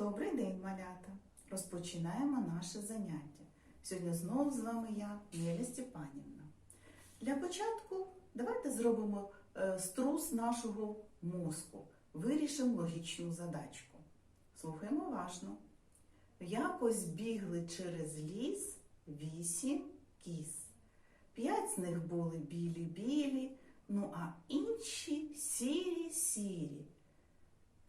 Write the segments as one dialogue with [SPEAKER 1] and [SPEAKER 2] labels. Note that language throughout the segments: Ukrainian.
[SPEAKER 1] Добрий день, малята! Розпочинаємо наше заняття. Сьогодні знову з вами я, Неля Степанівна. Для початку давайте зробимо е, струс нашого мозку. Вирішимо логічну задачку. Слухаємо уважно. Якось бігли через ліс вісім кіз. П'ять з них були білі-білі, ну а інші сірі-сірі.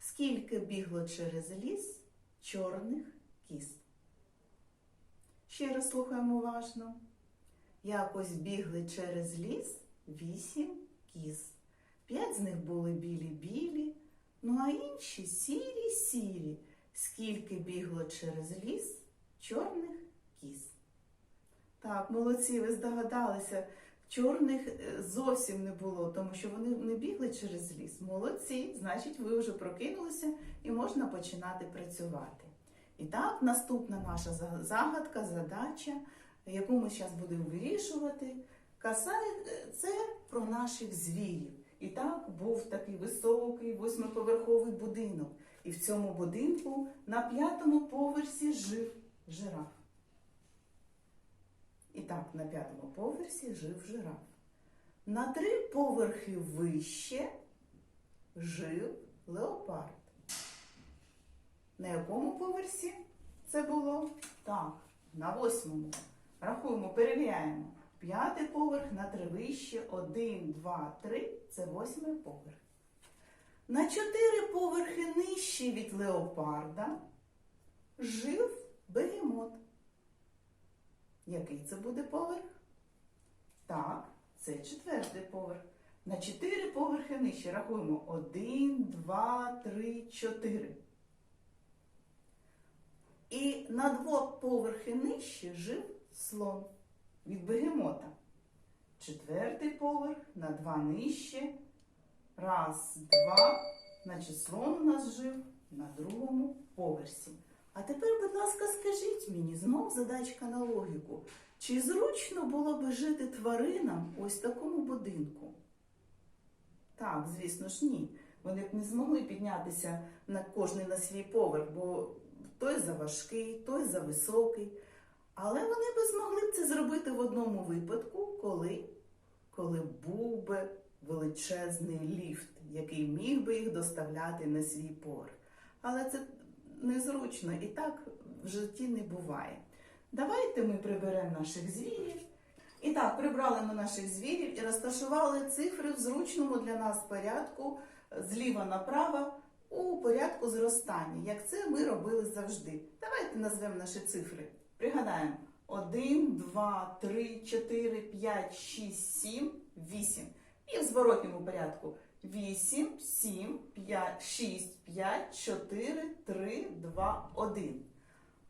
[SPEAKER 1] Скільки бігло через ліс чорних кіз? Ще раз слухаємо уважно. Якось бігли через ліс вісім кіз. П'ять з них були білі-білі, ну а інші сірі-сірі. Скільки бігло через ліс чорних кіз? Так, молодці, ви здогадалися. Чорних е, зовсім не було, тому що вони не бігли через ліс. Молодці, значить, ви вже прокинулися і можна починати працювати. І так, наступна наша загадка, задача, яку ми зараз будемо вирішувати, касає е, це про наших звірів. І так був такий високий восьмиповерховий будинок. І в цьому будинку на п'ятому поверсі жив жираф. І так, на п'ятому поверсі жив жираф. На три поверхи вище жив леопард. На якому поверсі це було? Так, на восьмому. Рахуємо, перевіряємо. П'ятий поверх на три вище. Один, два, три. Це восьмий поверх. На чотири поверхи нижче від леопарда жив бегемот. Який це буде поверх? Так, це четвертий поверх. На чотири поверхи нижче рахуємо. Один, два, три, чотири. І на два поверхи нижче жив слон від бегемота. Четвертий поверх на два нижче. Раз, два. Значить, слон у нас жив на другому поверсі. А тепер, будь ласка, скажіть мені, знов задачка на логіку. Чи зручно було би жити тваринам ось в такому будинку? Так, звісно ж, ні. Вони б не змогли піднятися на кожний на свій поверх, бо той заважкий, той зависокий. Але вони б змогли б це зробити в одному випадку, коли, коли був би величезний ліфт, який міг би їх доставляти на свій поверх. Але це незручно і так в житті не буває. Давайте ми приберемо наших звірів. І так, прибрали ми наших звірів і розташували цифри в зручному для нас порядку зліва направо у порядку зростання, як це ми робили завжди. Давайте назвемо наші цифри. Пригадаємо: 1, 2, 3, 4, 5, 6, 7, 8. І в зворотньому порядку 8, 7, 5, 6, 5, 4, 3, 2, 1.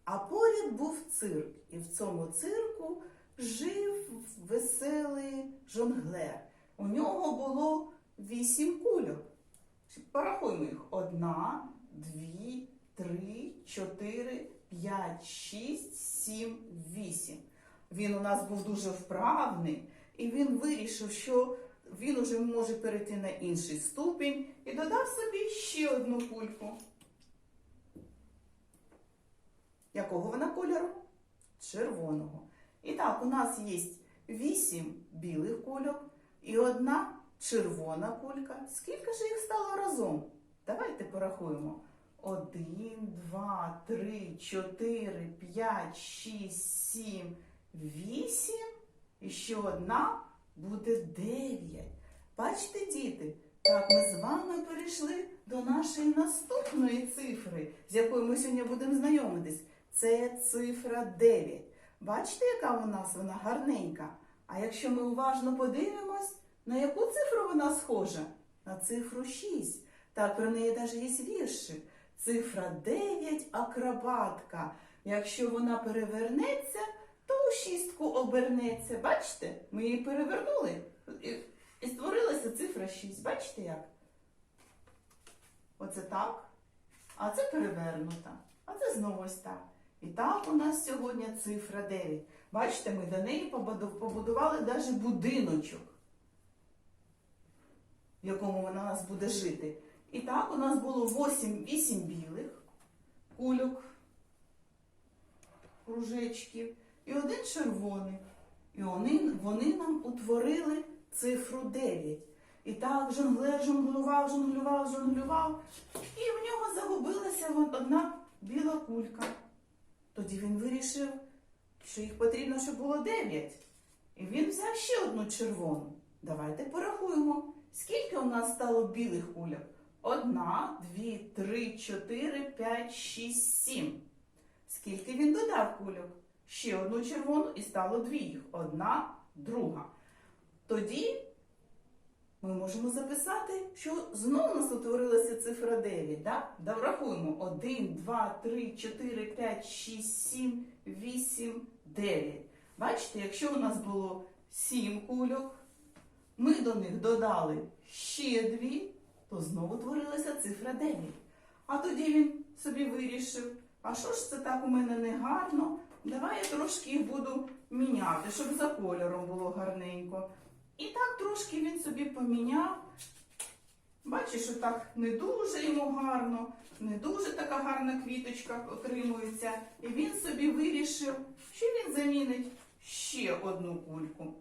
[SPEAKER 1] А поряд був цирк, і в цьому цирку жив веселий жонглер. У нього було вісім кульок. Порахуємо їх. Одна, дві, три, чотири, п'ять, шість, сім, вісім. Він у нас був дуже вправний, і він вирішив, що він уже може перейти на інший ступінь і додав собі ще одну кульку. Якого вона кольору? Червоного. І так, у нас є вісім білих кульок і одна червона кулька. Скільки ж їх стало разом? Давайте порахуємо. Один, два, три, чотири, п'ять, шість, сім, вісім. І ще одна буде дев'ять. Бачите, діти? Так, ми з вами перейшли до нашої наступної цифри, з якою ми сьогодні будемо знайомитись. Це цифра 9. Бачите, яка у нас вона гарненька? А якщо ми уважно подивимось, на яку цифру вона схожа? На цифру 6. Так, про неї навіть є віршик. Цифра 9 акробатка. Якщо вона перевернеться, шістку обернеться. Бачите? Ми її перевернули і, створилася цифра 6. Бачите як? Оце так. А це перевернута. А це знову ось так. І так у нас сьогодні цифра 9. Бачите, ми до неї побудували навіть будиночок, в якому вона у нас буде жити. І так у нас було 8, 8 білих кульок. кружечків і один червоний. І вони, вони нам утворили цифру 9. І так жонглер жонглював, жонглював, жонглював, і в нього загубилася одна біла кулька. Тоді він вирішив, що їх потрібно, щоб було 9. І він взяв ще одну червону. Давайте порахуємо, скільки у нас стало білих кульок. Одна, дві, три, чотири, п'ять, шість, сім. Скільки він додав кульок? Ще одну червону і стало дві їх. Одна, друга. Тоді ми можемо записати, що знову нас утворилася цифра 9. Да? Врахуємо. 1, 2, 3, 4, 5, 6, 7, 8, 9. Бачите, якщо у нас було 7 кульок, ми до них додали ще дві, то знову утворилася цифра 9. А тоді він собі вирішив, а що ж це так у мене не гарно? Давай я трошки їх буду міняти, щоб за кольором було гарненько. І так трошки він собі поміняв. Бачиш, що так не дуже йому гарно, не дуже така гарна квіточка отримується. І він собі вирішив, що він замінить ще одну кульку.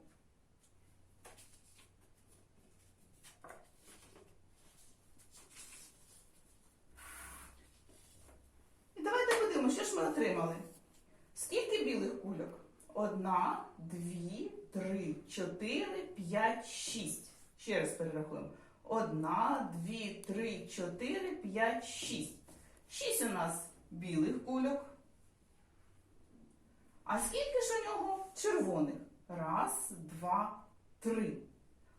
[SPEAKER 1] І давайте подивимося, що ж ми отримали. Кульок? Одна, дві, три, чотири, п'ять, шість. Ще раз перерахуємо. Одна, дві, три, чотири, п'ять, шість. Шість у нас білих кульок. А скільки ж у нього червоних? Раз, два, три.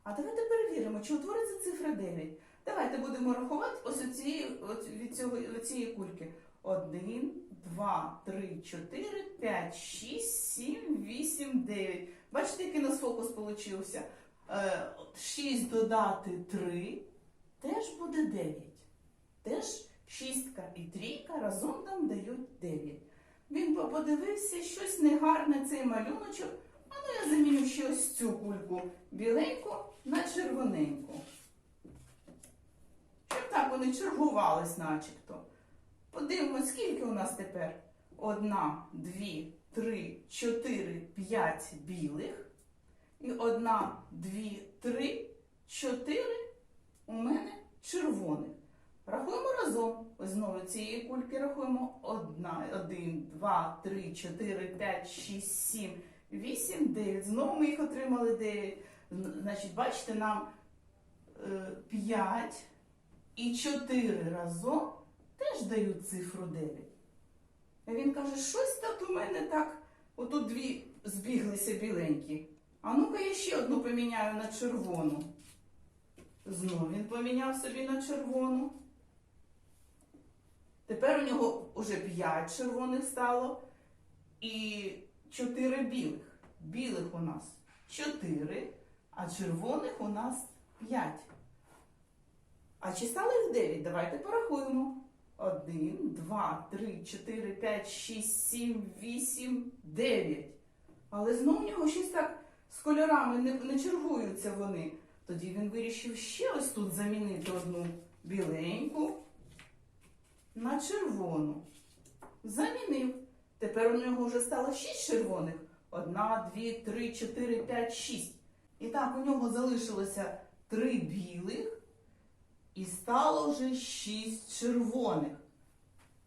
[SPEAKER 1] А давайте перевіримо, чи утвориться цифра 9. Давайте будемо рахувати ось від цього, від цієї кульки. 1, 2, 3, 4, 5, 6, 7, 8, 9. Бачите, який у нас фокус получився? 6 додати 3 теж буде 9. Теж шістка і трійка разом нам дають 9. Він подивився, щось негарне цей малюночок. А ну я заміню ще ось цю кульку біленьку на червоненьку. Щоб так вони чергувались начебто. Подивимось, скільки у нас тепер? Одна, дві, три, чотири, п'ять білих. І одна, дві, три, чотири у мене червоних. Рахуємо разом. Ось знову цієї кульки рахуємо. Одна, один, два, три, чотири, п'ять, шість, сім, вісім, дев'ять. Знову ми їх отримали дев'ять. Значить, бачите, нам е, п'ять і чотири разом теж дають цифру 9. А він каже, щось тут у мене так, отут дві збіглися біленькі. А ну-ка я ще одну поміняю на червону. Знову він поміняв собі на червону. Тепер у нього вже 5 червоних стало і 4 білих. Білих у нас 4, а червоних у нас 5. А чи стало їх 9? Давайте порахуємо. 1, 2, 3, 4, 5, 6, 7, 8, 9. Але знову в нього щось так з кольорами не, не чергуються вони. Тоді він вирішив ще ось тут замінити одну біленьку на червону. Замінив. Тепер у нього вже стало 6 червоних. Одна, дві, три, чотири, п'ять, шість. І так у нього залишилося три білих. І стало вже 6 червоних.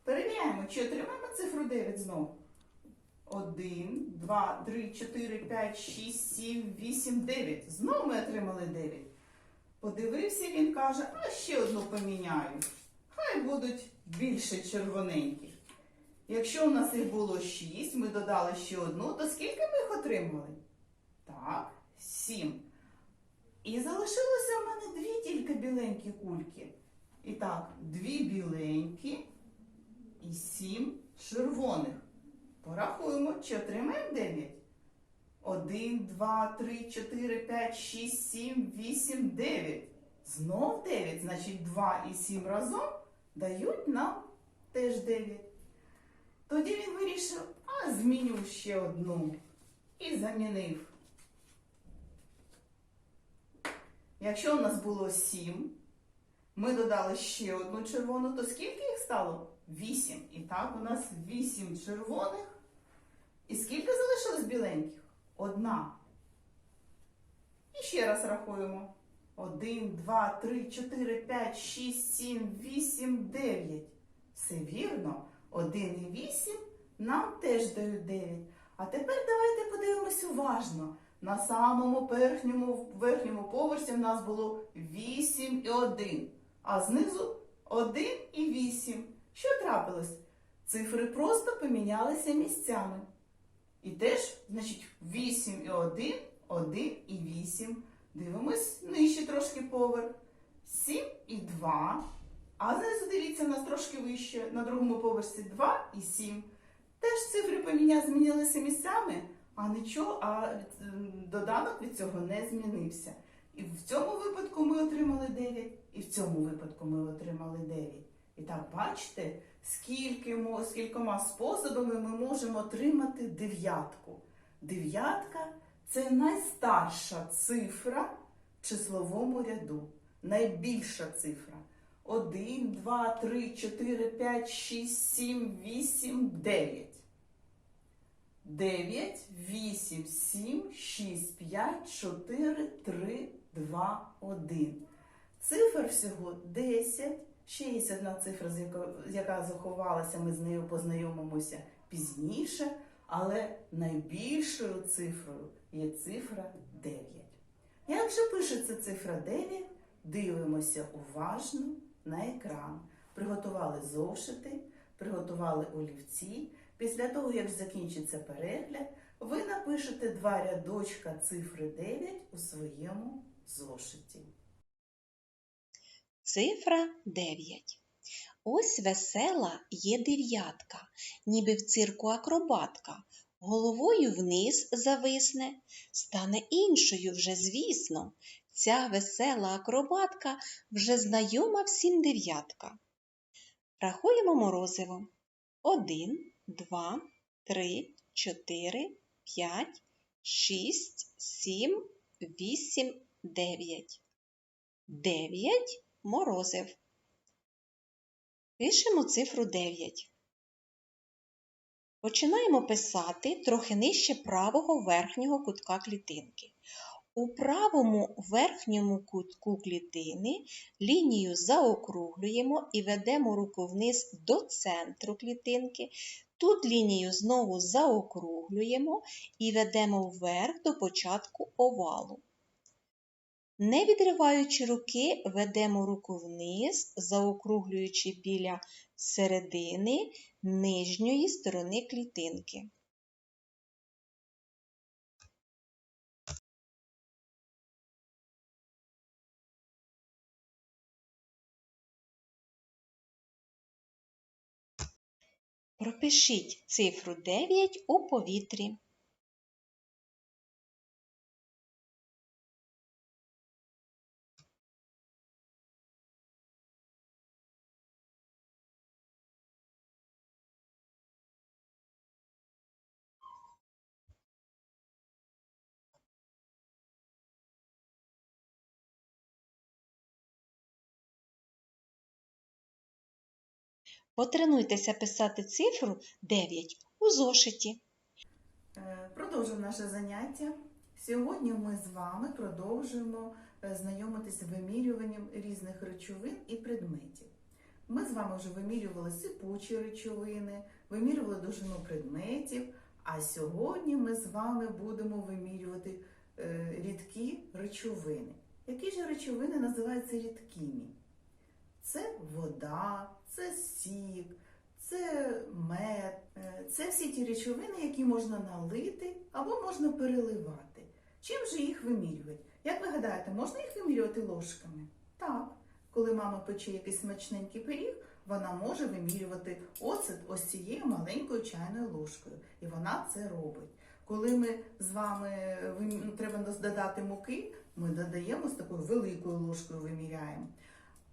[SPEAKER 1] Перевіряємо, чи отримаємо цифру 9 знову. 1, 2, 3, 4, 5, 6, 7, 8, 9. Знову ми отримали 9. Подивився, він каже, а ще одну поміняю. Хай будуть більше червоненьких. Якщо у нас їх було 6, ми додали ще одну, то скільки ми їх отримали? Так, 7. І залишилося в мене дві тільки біленькі кульки. І так, дві біленькі і сім червоних. Порахуємо, чи отримаємо 9. 1, 2, 3, 4, 5, 6, 7, 8, 9. Знов 9, значить 2 і 7 разом дають нам теж 9. Тоді він вирішив, а зміню ще одну. І замінив. Якщо у нас було 7, ми додали ще одну червону, то скільки їх стало? 8. І так, у нас 8 червоних І скільки залишилось біленьких? Одна. І ще раз рахуємо. Один, два, три, чотири, п'ять, шість, сім, вісім, дев'ять. Все вірно. Один і вісім нам теж дають дев'ять. А тепер давайте подивимось уважно. На самому верхньому, верхньому поверсі в нас було 8 і 1, а знизу 1 і 8. Що трапилось? Цифри просто помінялися місцями. І теж, значить, 8 і 1, 1 і 8. Дивимось нижче трошки поверх. 7 і 2. А знизу дивіться, у нас трошки вище. На другому поверсі 2 і 7. Теж цифри змінилися місцями, а нічого, а доданок від цього не змінився. І в цьому випадку ми отримали 9, і в цьому випадку ми отримали 9. І так, бачите, скільки, скількома способами ми можемо отримати дев'ятку. Дев'ятка це найстарша цифра в числовому ряду, найбільша цифра. 1, 2, 3, 4, 5, 6, 7, 8, 9. 9, 8, 7, 6, 5, 4, 3, 2, 1. Цифр всього 10. Ще є одна цифра, яка заховалася, ми з нею познайомимося пізніше, але найбільшою цифрою є цифра 9. Як же пишеться цифра 9? Дивимося уважно на екран. Приготували зошити, приготували олівці. Після того, як закінчиться перегляд, ви напишете два рядочка цифри 9 у своєму зошиті.
[SPEAKER 2] Цифра 9. Ось весела є дев'ятка, ніби в цирку акробатка. Головою вниз зависне, стане іншою вже, звісно. Ця весела акробатка вже знайома всім дев'ятка. Рахуємо морозиво. Один, два, три, чотири, п'ять, шість, сім, вісім, дев'ять. Дев'ять морозив. Пишемо цифру 9. Починаємо писати трохи нижче правого верхнього кутка клітинки. У правому верхньому кутку клітини лінію заокруглюємо і ведемо руку вниз до центру клітинки. Тут лінію знову заокруглюємо і ведемо вверх до початку овалу. Не відриваючи руки, ведемо руку вниз, заокруглюючи біля середини нижньої сторони клітинки. Пропишіть цифру 9 у повітрі. Потренуйтеся писати цифру 9 у зошиті.
[SPEAKER 1] Е, Продовжуємо наше заняття. Сьогодні ми з вами продовжуємо е, знайомитися з вимірюванням різних речовин і предметів. Ми з вами вже вимірювали сипучі речовини, вимірювали довжину предметів, а сьогодні ми з вами будемо вимірювати е, рідкі речовини. Які ж речовини називаються рідкими? Це вода, це сік, це мед, е, це всі ті речовини, які можна налити або можна переливати. Чим же їх вимірювати? Як ви гадаєте, можна їх вимірювати ложками? Так. Коли мама пече якийсь смачненький пиріг, вона може вимірювати оцет ось цією маленькою чайною ложкою. І вона це робить. Коли ми з вами ну, треба додати муки, ми додаємо з такою великою ложкою виміряємо.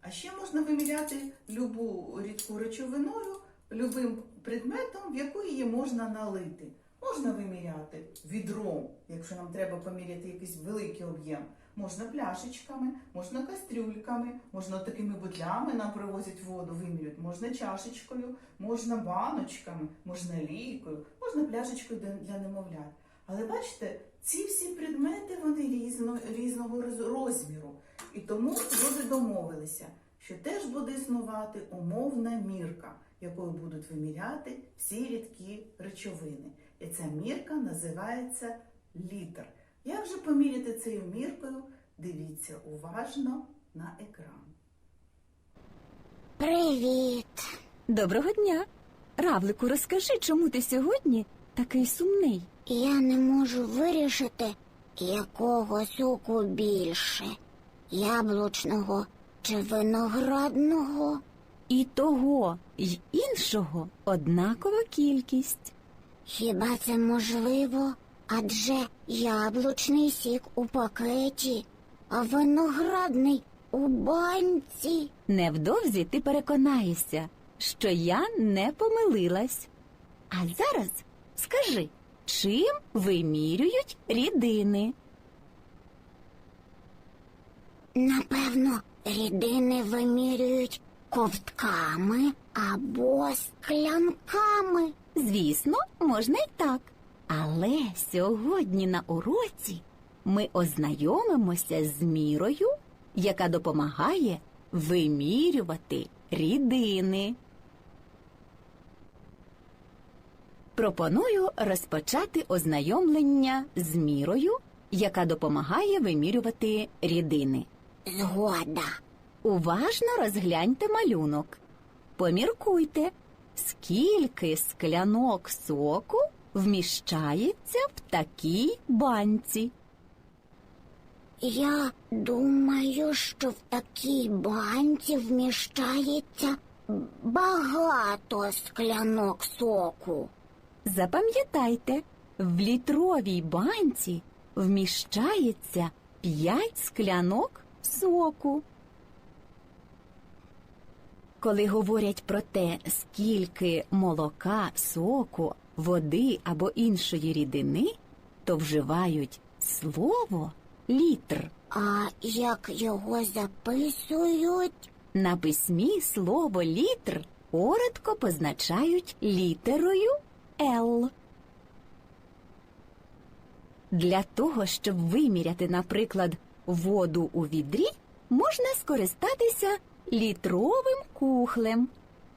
[SPEAKER 1] А ще можна виміряти любу рідку речовиною, любим предметом, в яку її можна налити. Можна виміряти відром, якщо нам треба поміряти якийсь великий об'єм. Можна пляшечками, можна кастрюльками, можна такими бутлями нам привозять воду, вимірюють, можна чашечкою, можна баночками, можна лійкою, можна пляшечкою для- для немовлят. Але бачите, ці всі предмети вони різно, різного розміру. І тому люди домовилися, що теж буде існувати умовна мірка, якою будуть виміряти всі рідкі речовини. І ця мірка називається літр. Як же поміряти цією міркою? Дивіться уважно на екран.
[SPEAKER 3] Привіт.
[SPEAKER 4] Доброго дня. Равлику, розкажи, чому ти сьогодні такий сумний?
[SPEAKER 3] Я не можу вирішити, якого соку більше яблучного чи виноградного.
[SPEAKER 4] І того, й іншого однакова кількість.
[SPEAKER 3] Хіба це можливо? Адже яблучний сік у пакеті, а виноградний у банці.
[SPEAKER 4] Невдовзі ти переконаєшся, що я не помилилась. А зараз скажи, чим вимірюють рідини?
[SPEAKER 3] Напевно, рідини вимірюють ковтками або склянками.
[SPEAKER 4] Звісно, можна й так. Але сьогодні на уроці ми ознайомимося з мірою, яка допомагає вимірювати рідини. Пропоную розпочати ознайомлення з мірою, яка допомагає вимірювати рідини.
[SPEAKER 3] Згода.
[SPEAKER 4] Уважно розгляньте малюнок. Поміркуйте, скільки склянок соку вміщається в такій банці.
[SPEAKER 3] Я думаю, що в такій банці вміщається багато склянок соку.
[SPEAKER 4] Запам'ятайте, в літровій банці вміщається 5 склянок соку. Коли говорять про те, скільки молока, соку, води або іншої рідини, то вживають слово літр.
[SPEAKER 3] А як його записують?
[SPEAKER 4] На письмі слово літр коротко позначають літерою Л. Для того, щоб виміряти, наприклад, воду у відрі, можна скористатися літровим кухлем.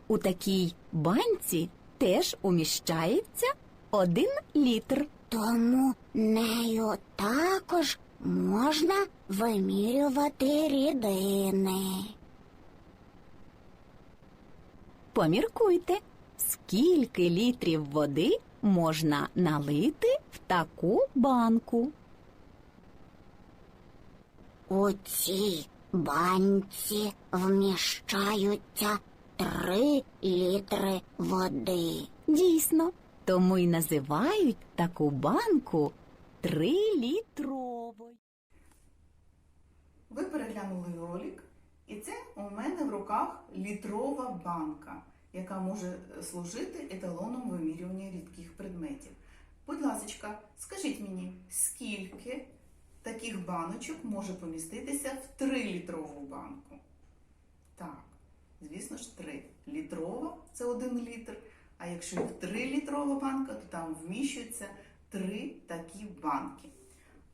[SPEAKER 4] У такій банці теж уміщається один літр.
[SPEAKER 3] Тому нею також можна вимірювати рідини.
[SPEAKER 4] Поміркуйте, скільки літрів води можна налити в таку банку.
[SPEAKER 3] У цій банці вміщаються три літри води.
[SPEAKER 4] Дійсно, тому й називають таку банку трилітровою.
[SPEAKER 1] Ви переглянули ролик, і це у мене в руках літрова банка, яка може служити еталоном вимірювання рідких предметів. Будь ласка, скажіть мені, скільки таких баночок може поміститися в 3-літрову банку? Так, звісно ж, 3. Літрова це 1 літр. А якщо в 3-літрова банка, то там вміщується 3 такі банки.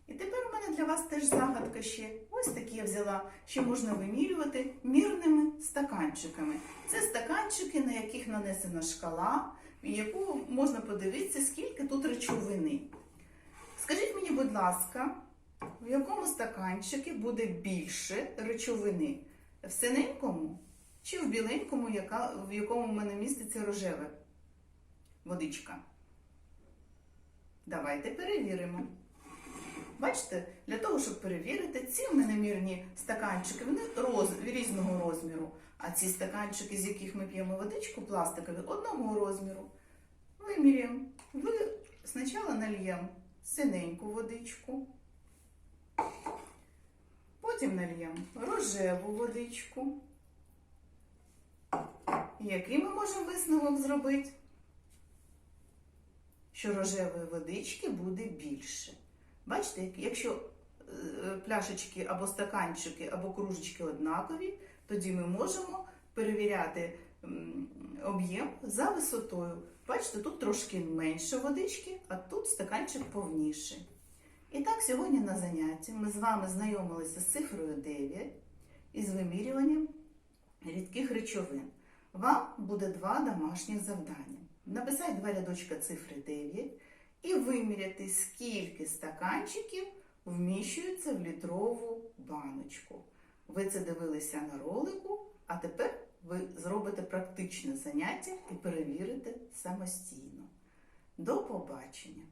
[SPEAKER 1] І тепер у мене для вас теж загадка ще. Ось такі я взяла, що можна вимірювати мірними стаканчиками. Це стаканчики, на яких нанесена шкала, в яку можна подивитися, скільки тут речовини. Скажіть мені, будь ласка, в якому стаканчику буде більше речовини? В синенькому чи в біленькому, яка, в якому в мене міститься рожева водичка? Давайте перевіримо. Бачите, для того, щоб перевірити, ці в мене мірні стаканчики, вони роз, різного розміру. А ці стаканчики, з яких ми п'ємо водичку, пластикові, одного розміру. Виміряємо. Ви спочатку нальємо синеньку водичку, потім нальємо рожеву водичку. Який ми можемо висновок зробити? Що рожевої водички буде більше. Бачите, якщо е, пляшечки або стаканчики, або кружечки однакові, тоді ми можемо перевіряти об'єм за висотою. Бачите, тут трошки менше водички, а тут стаканчик повніший. І так, сьогодні на занятті ми з вами знайомилися з цифрою 9 і з вимірюванням рідких речовин. Вам буде два домашніх завдання. Написати два рядочка цифри 9 і виміряти, скільки стаканчиків вміщуються в літрову баночку. Ви це дивилися на ролику, а тепер ви зробите практичне заняття і перевірите самостійно. До побачення!